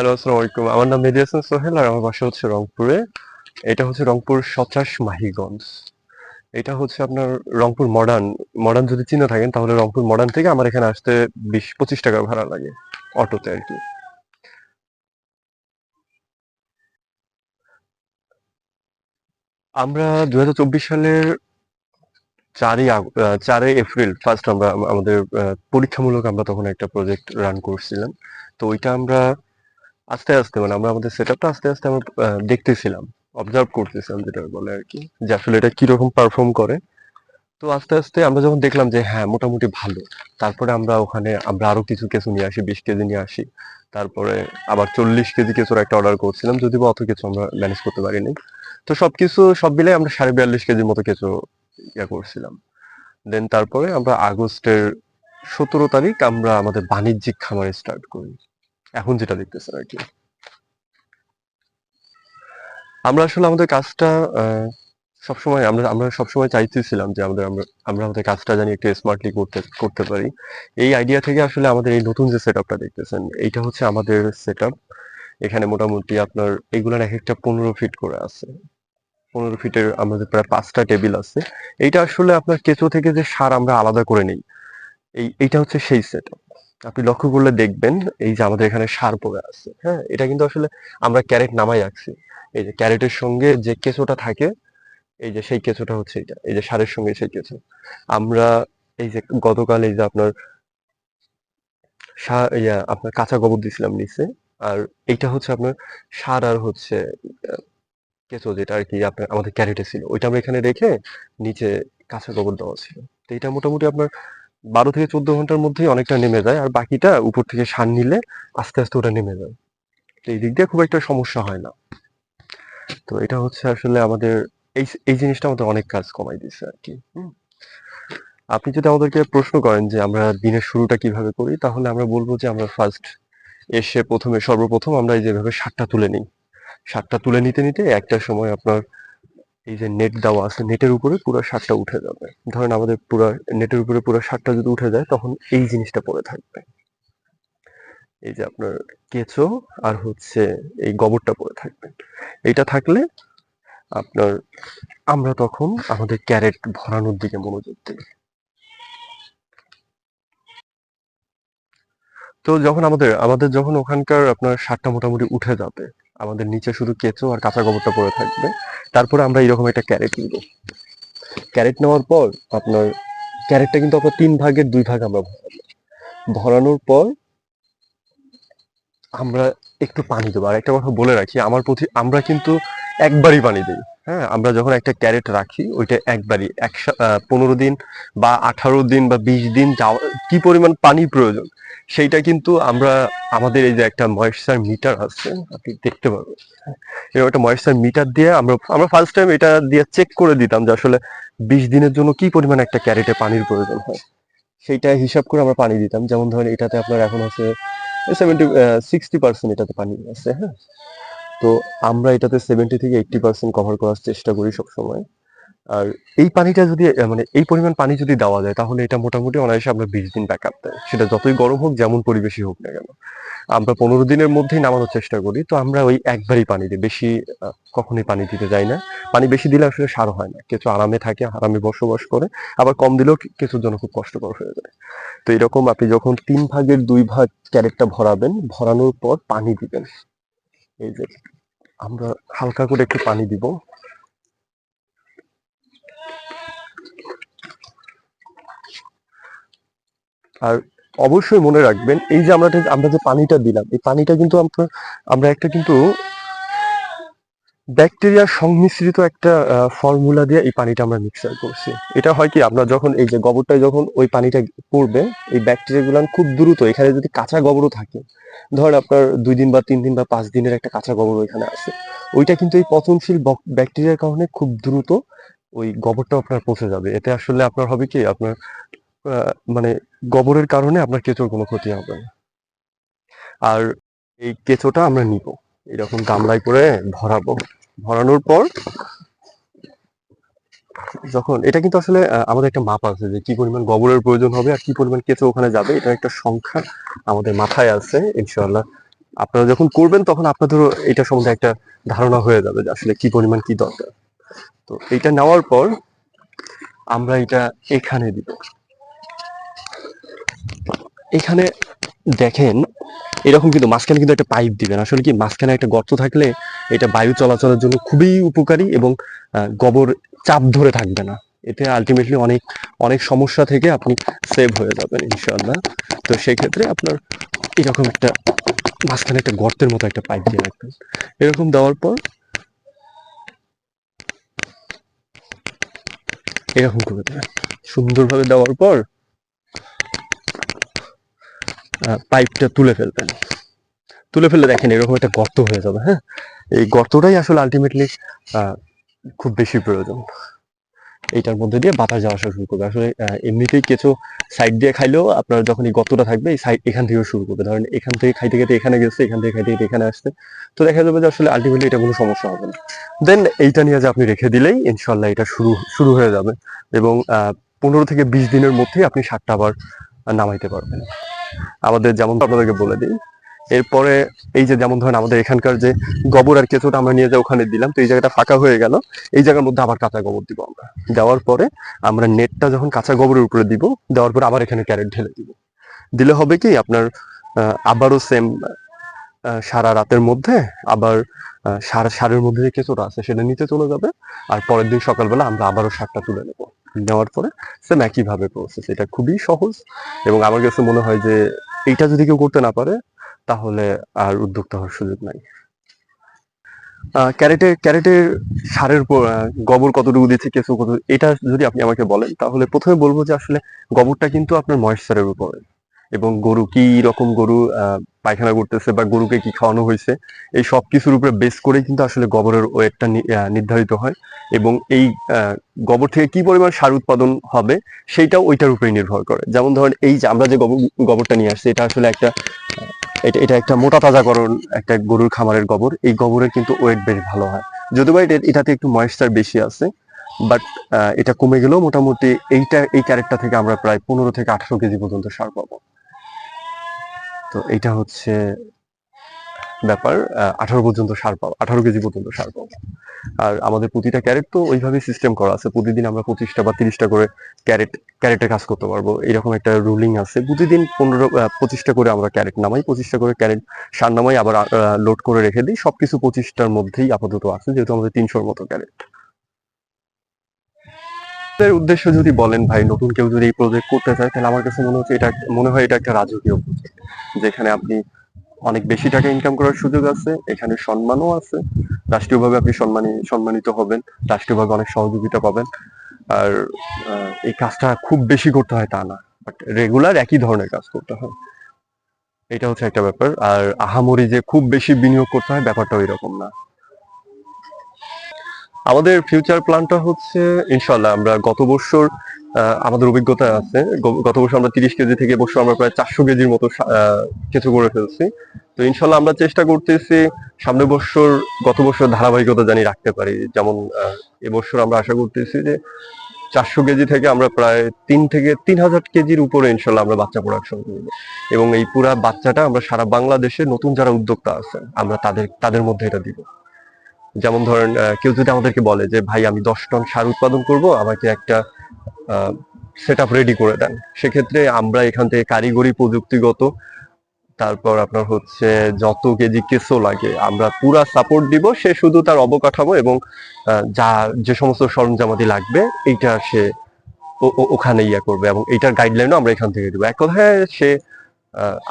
Hello, আসসালামু আলাইকুম। আমার নাম মেহেদি হাসান সোহেল আর আমার বাসা হচ্ছে রংপুরে। এটা হচ্ছে রংপুর সচাশ মাহিগঞ্জ। এটা হচ্ছে আপনার রংপুর মডার্ন মডার্ন যদি চিনে থাকেন, তাহলে রংপুর মডার্ন থেকে আমার এখানে আসতে বিশ, পঁচিশ টাকা ভাড়া লাগে অটোতে আর কি। আমরা দু হাজার চব্বিশ সালের চারই চারই এপ্রিল ফার্স্ট আমরা, আমাদের পরীক্ষামূলক আমরা তখন একটা প্রজেক্ট রান করছিলাম। তো ওইটা আমরা আস্তে আস্তে মানে আমরা আমাদের সেট আপটা আস্তে আস্তে আমরা দেখতেছিলাম অবজার্ভ করতেছিলাম যেটা বলে আর কি, যে আসলে এটা কীরকম পারফর্ম করে। তো আস্তে আস্তে আমরা যখন দেখলাম যে হ্যাঁ মোটামুটি ভালো, তারপরে আমরা ওখানে, আমরা আরও কিছু কেঁচু নিয়ে আসি, বিশ কেজি নিয়ে আসি, তারপরে আবার চল্লিশ কেজি কেঁচুর একটা অর্ডার করছিলাম যদি বা অত কিছু আমরা ম্যানেজ করতে পারিনি। তো সবকিছু, সব মিলে আমরা সাড়ে বিয়াল্লিশ কেজির মতো কেঁচু ইয়া করছিলাম। দেন তারপরে আমরা আগস্টের সতেরো তারিখ আমরা আমাদের বাণিজ্যিক খামারে স্টার্ট করি। এখন যেটা দেখতেছেন আর কি। আমরা আসলে আমাদের কাজটা সবসময় আমরা আমরা সবসময় চাইতেছিলাম যে আমাদের, আমরা আমাদের কাজটা জানি একটু স্মার্টলি করতে করতে পারি। এই আইডিয়া থেকে আসলে আমাদের এই নতুন যে সেট আপটা দেখতেছেন, এইটা হচ্ছে আমাদের সেট আপ এখানে মোটামুটি আপনার এগুলার এক একটা পনেরো ফিট করে আছে। পনেরো ফিটের আমাদের প্রায় পাঁচটা টেবিল আছে। এইটা আসলে আপনার কেঁচো থেকে যে সার আমরা আলাদা করে নেই। এই, এইটা হচ্ছে সেই সেট আপনি লক্ষ্য করলে দেখবেন এই যে আমাদের এখানে সার পড়ে আছে হ্যাঁ? এটা কিন্তু আসলে আমরা ক্যারেট নামাই রাখছি এই যে ক্যারেটের সঙ্গে যে কেঁচোটা থাকে, এই যে সেই কেঁচোটা হচ্ছে এটা এই যে সারের সঙ্গে সেই কেঁচো। আমরা এই যে গতকাল এই যে আপনার আপনার কাঁচা গোবর দিছিলাম নিচে, আর এইটা হচ্ছে আপনার সার আর হচ্ছে কেঁচো যেটা আর কি আপনার, আমাদের ক্যারেটে ছিল। ওইটা আমরা এখানে রেখে নিচে কাঁচা গোবর দেওয়া ছিল। তো এটা মোটামুটি আপনার বারো থেকে চোদ্দ ঘণ্টার মধ্যেই অনেকটা নেমে যায়, আর বাকিটা উপর থেকে সার নিলে আস্তে আস্তে ওটা নেমে যায়। তো এই দিক দিয়ে খুব একটা সমস্যা হয় না। তো এটা হচ্ছে আসলে আমাদের, এই এই জিনিসটা আমাদের অনেক কাজ কমাই দিচ্ছে আর কি। আপনি যদি আমাদেরকে প্রশ্ন করেন যে আমরা দিনের শুরুটা কীভাবে করি, তাহলে আমরা বলব যে আমরা ফার্স্ট এসে প্রথমে, সর্বপ্রথম আমরা এই যেভাবে সারটা তুলে নিই। সারটা তুলে নিতে নিতে একটা সময় আপনার এই যে নেট দেওয়া আছে নেটের উপরে পুরো সারটা উঠে যাবে। ধরেন আমাদের পুরো নেটের উপরে পুরো সারটা যদি উঠে যায়, তখন এই জিনিসটা পড়ে থাকবে। এই যে আপনার কেঁচো আর হচ্ছে এই গোবরটা পড়ে থাকবে। এটা থাকলে আপনার, আমরা তখন আমাদের ক্যারেট ভরানোর দিকে মনোযোগ দিই। তো যখন আমাদের আমাদের যখন ওখানকার আপনার সারটা মোটামুটি উঠে যাবে আমাদের নিচে শুধু কেঁচো আর কাঁচা গোবরটা পড়ে থাকবে। তারপরে আমরা এরকম একটা ক্যারেট নিব। ক্যারেট নেওয়ার পর আপনার, ক্যারেটটা কিন্তু আপনার তিন ভাগের দুই ভাগ আমরা ভরাবো। ভরানোর পর আমরা একটু পানি দেবো। আর একটা কথা বলে রাখি, আমার প্রতি আমরা কিন্তু একবারই পানি দিই। হ্যাঁ আমরা যখন একটা ক্যারেট রাখি ওইটা একবারই এক পনেরো দিন বা আঠারো দিন বা বিশ দিন যাওয়া কি পরিমাণ পানি প্রয়োজন? সেইটা কিন্তু আমরা আমাদের এই যে একটা ময়েশ্চার মিটার আছে আপনি দেখতে পারবেন। হ্যাঁ, এরকম একটা ময়েশ্চার মিটার দিয়ে আমরা আমরা ফার্স্ট টাইম এটা দিয়ে চেক করে দিতাম যে আসলে বিশ দিনের জন্য কি পরিমাণ একটা ক্যারেটে পানির প্রয়োজন হয়। সেইটা হিসাব করে আমরা পানি দিতাম। যেমন ধরেন এটাতে আপনার এখন আছে সেভেন্টি সিক্সটি পার্সেন্ট এটাতে পানি আছে হ্যাঁ। তো আমরা এটাতে সেভেন্টি থেকে এইটটি পার্সেন্ট কভার করার চেষ্টা করি সবসময়। আর এই পানিটা যদি মানে এই পরিমাণ পানি যদি দেওয়া যায়, তাহলে এটা মোটামুটি অনায়াসে আমরা বিশ দিন ব্যাক আপ দেয়। সেটা যতই গরম হোক, যেমন পরিবেশই হোক না কেন। আমরা পনেরো দিনের মধ্যেই নামানোর চেষ্টা করি, তো আমরা ওই একবারই পানি দিই। বেশি কখনোই পানি দিতে যাই না। পানি বেশি দিলে আসলে সার হয় না। কিছু আরামে থাকে, আরামে বসবাস করে। আবার কম দিলেও কিছুর জন্য খুব কষ্টকর হয়ে যায়। তো এরকম আপনি যখন তিন ভাগের দুই ভাগ ক্যারেটটা ভরাবেন, ভরানোর পর পানি দিবেন। এই যে আমরা হালকা করে একটু পানি দিব। আর অবশ্যই মনে রাখবেন, এই যে আমরা আমরা যে পানিটা দিলাম, এই পানিটা কিন্তু আমরা একটা কিন্তু ব্যাকটেরিয়ার সংমিশ্রিত একটা ফর্মুলা দিয়ে এই পানিটা আমরা মিক্সার করছি। এটা হয় কি, আমরা যখন এই যে গোবরটায় যখন ওই পানিটা পড়বে, এই ব্যাকটেরিয়া গুলো খুব দ্রুত, এখানে যদি কাঁচা গোবরও থাকে, ধরেন আপনার দুই দিন বা তিন দিন বা পাঁচ দিনের একটা কাঁচা গোবর ওইখানে আছে, ওইটা কিন্তু এই পচনশীল ব্যাকটেরিয়ার কারণে খুব দ্রুত ওই গোবরটা আপনার পচে যাবে। এতে আসলে আপনার হবে কি, আপনার মানে গোবরের কারণে আপনার কেঁচোর কোনো ক্ষতি হবে না। আর এই কেঁচোটা আমরা নিব। এরকম গামলায় করে ভরাবো। ভরানোর পর যখন, এটা কিন্তু আসলে আমাদের একটা মাপ আছে যে কি পরিমাণ গোবরের প্রয়োজন হবে আর কি পরিমাণ কেঁচো ওখানে যাবে। এটা একটা সংখ্যা আমাদের মাথায় আছে, ইনশাআল্লাহ। আপনারা যখন করবেন তখন আপনাদেরও এটা সম্বন্ধে একটা ধারণা হয়ে যাবে যে আসলে কি পরিমাণ কি দরকার। তো এটা নেওয়ার পর আমরা এটা এখানে দিব। এখানে দেখেন এরকম কিন্তু মাঝখানে কিন্তু একটা পাইপ দিবেন। আসলে কি মাঝখানে একটা গর্ত থাকলে এটা বায়ু চলাচলের জন্য খুবই উপকারী এবং গোবর চাপ ধরে থাকবে না। এতে আলটিমেটলি অনেক অনেক সমস্যা থেকে আপনি সেভ হয়ে যাবেন ইনশাল্লাহ তো সেই ক্ষেত্রে আপনার এরকম একটা, মাঝখানে একটা গর্তের মতো একটা পাইপ দিয়ে রাখবেন। এরকম দেওয়ার পর এরকম করে দেবেন। সুন্দরভাবে দেওয়ার পর পাইপটা তুলে ফেলবেন তুলে ফেললে দেখেন এরকম একটা গর্ত হয়ে যাবে হ্যাঁ? এই গর্তটাই আসলে আলটিমেটলি খুব বেশি প্রয়োজন। এইটার মধ্যে দিয়ে বাতাস যাওয়া আসা শুরু করবে। আসলে এমনিতেই কিছু সাইড দিয়ে খাইলেও আপনার যখন এই গর্তটা থাকবে, এই সাইড এখান থেকেও শুরু করবে। ধরেন এখান থেকে খাইতে খাইতে এখানে গেছে, এখান থেকে খাইতে খাইতে এখানে আসছে। তো দেখা যাবে যে আসলে আলটিমেটলি এটা কোনো সমস্যা হবে না। দেন এইটা নিয়ে যে আপনি রেখে দিলেই ইনশাল্লাহ এটা শুরু শুরু হয়ে যাবে। এবং পনেরো থেকে বিশ দিনের মধ্যেই আপনি সারটা আবার নামাইতে পারবেন। আমাদের যেমন আপনাদেরকে বলে দিই, এরপরে এই যে যেমন ধরেন আমাদের এখানকার যে গোবর আর কেঁচুটা আমরা নিয়ে যাই ওখানে দিলাম, তো এই জায়গাটা ফাঁকা হয়ে গেল, এই জায়গার মধ্যে আবার কাঁচা গোবর দিব আমরা। দেওয়ার পরে আমরা নেটটা যখন কাঁচা গোবরের উপরে দিব, দেওয়ার পরে আবার এখানে ক্যারেট ঢেলে দিব। দিলে হবে কি, আপনার আবারও সেম সারা রাতের মধ্যে আবার সার সারের মধ্যে যে কেঁচোটা আছে সেটা নিচে চলে যাবে আর পরের দিন সকালবেলা আমরা আবারও সারটা তুলে নেব। নেওয়ার পরে সেম একইভাবে প্রসেস এটা খুবই সহজ এবং আমার কাছে মনে হয় যে এইটা যদি কেউ করতে না পারে, তাহলে আর উদ্যোক্তা হওয়ার সুযোগ নাই। ক্যারেটে ক্যারেটের সারের গোবর কতটুকু দিচ্ছে, কেঁচো কত, এটা যদি আপনি আমাকে বলেন, তাহলে প্রথমে বলব যে আসলে গোবরটা কিন্তু আপনার ময়েশ্চারের উপরে এবং গরু কি রকম গরু পায়খানা করতেছে বা গরুকে কি খাওয়ানো হয়েছে, এই সব কিছুর উপরে বেস করেই কিন্তু আসলে গোবরের ওয়েটটা নির্ধারিত হয় এবং এই গোবর থেকে কি পরিমাণ সার উৎপাদন হবে সেইটাও ওইটার উপরেই নির্ভর করে। যেমন ধরেন এই যে আমরা যে গোবর, গোবরটা নিয়ে আসছি, এটা আসলে একটা, এটা এটা একটা মোটা তাজাকরণ একটা গরুর খামারের গোবর, এই গোবরের কিন্তু ওয়েট বেশ ভালো হয়। যদিও বা এটা- এটাতে একটু ময়েশ্চার বেশি আছে বাট এটা কমে গেলেও মোটামুটি এইটা, এই ক্যারেটটা থেকে আমরা প্রায় পনেরো থেকে আঠারো কেজি পর্যন্ত সার পাবো। তো এইটা হচ্ছে ব্যাপার আঠারো পর্যন্ত সার পাবো আঠারো কেজি পর্যন্ত সার পাবো আর আমাদের প্রতিটা ক্যারেট তো ওইভাবে সিস্টেম করা আছে। প্রতিদিন আমরা পঁচিশটা বা তিরিশটা করে ক্যারেট ক্যারেটে কাজ করতে পারব। এরকম একটা রুলিং আছে। প্রতিদিন পনেরো পঁচিশটা করে আমরা ক্যারেট নামাই, পঁচিশটা করে ক্যারেট সার নামাই, আবার লোড করে রেখে দিই। সবকিছু পঁচিশটার মধ্যেই আপাতত আছে, যেহেতু আমাদের তিনশোর মতো ক্যারেট। এর উদ্দেশ্য যদি বলেন ভাই, নতুন কেউ যদি এই প্রজেক্ট করতে চায়, তাহলে আমার কাছে মনে হচ্ছে এটা মনে হয় এটা একটা রাজকীয় প্রজেক্ট যেখানে আপনি অনেক বেশি টাকা ইনকাম করার সুযোগ আছে, এখানে সম্মানও আছে, রাষ্ট্রীয়ভাবে আপনি সম্মানী সম্মানিত হবেন, রাষ্ট্রীয়ভাবে অনেক সহযোগিতা পাবেন, আর এই কাজটা খুব বেশি করতে হয় তা না বাট রেগুলার একই ধরনের কাজ করতে হয়। এটা হচ্ছে একটা ব্যাপার, আর আহামরি যে খুব বেশি বিনিয়োগ করতে হয়, ব্যাপারটাও এরকম না। আমাদের ফিউচার প্ল্যানটা হচ্ছে ইনশাল্লাহ আমরা গত বছর আমাদের অভিজ্ঞতা আছে, গত বছর আমরা তিরিশ কেজি থেকে এবছর আমরা প্রায় চারশো কেজির মতো কিছু করে ফেলছি। তো ইনশাল্লাহ আমরা চেষ্টা করতেছি সামনের বছর, গত বছর ধারাবাহিকতা জানি রাখতে পারি। যেমন এবছর আমরা আশা করতেছি যে চারশো কেজি থেকে আমরা প্রায় তিন থেকে তিন হাজার কেজির উপরে ইনশাল্লাহ আমরা বাচ্চা প্রোডাকশন করব এবং এই পুরা বাচ্চাটা আমরা সারা বাংলাদেশে নতুন যারা উদ্যোক্তা আছেন, আমরা তাদের তাদের মধ্যে এটা দিব। যেমন ধরেন কেউ যদি আমাদেরকে বলে যে, ভাই, আমি দশ টন সার উৎপাদন করব, আমাকে একটা সেট আপ রেডি করে দেন। সেক্ষেত্রে আমরা এখান থেকে কারিগরি প্রযুক্তিগত, তারপর আপনার হচ্ছে যত কেজি কেসো লাগে, আমরা পুরা সাপোর্ট দিব, সে শুধু তার অবকাঠামো এবং যা, যে সমস্ত সরঞ্জামাদি লাগবে, এইটা সে ওখানে ইয়া করবে এবং এইটার গাইডলাইনও আমরা এখান থেকে দেবো। এক কথায় সে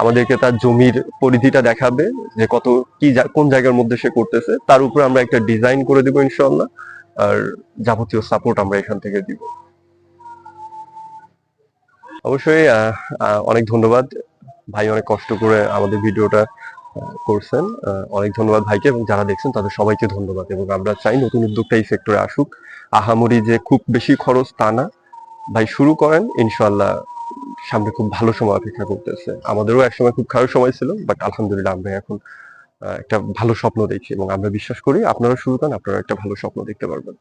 আমাদেরকে তার জমির পরিধিটা দেখাবে যে কত কি কোন জায়গার মধ্যে সে করতেছে। তার উপরে আমরা একটা ডিজাইন করে দিব ইনশাল্লাহ আর যাবতীয় সাপোর্ট আমরা এখান থেকে দিব। অবশ্যই অনেক ধন্যবাদ। ভাই অনেক কষ্ট করে আমাদের ভিডিওটা করছেন। অনেক ধন্যবাদ ভাইকে এবং যারা দেখছেন তাদের সবাইকে ধন্যবাদ। এবং আমরা চাই নতুন উদ্যোগটা এই সেক্টরে আসুক। আহামরি যে খুব বেশি খরচ তা না। ভাই শুরু করেন ইনশাল্লাহ সামনে খুব ভালো সময় অপেক্ষা করতেছে। আমাদেরও একসময় খুব খারাপ সময় ছিল বাট আলহামদুলিল্লাহ আমরা এখন একটা ভালো স্বপ্ন দেখছি এবং আমরা বিশ্বাস করি আপনারা শুরু করেন, আপনারা একটা ভালো স্বপ্ন দেখতে পারবেন।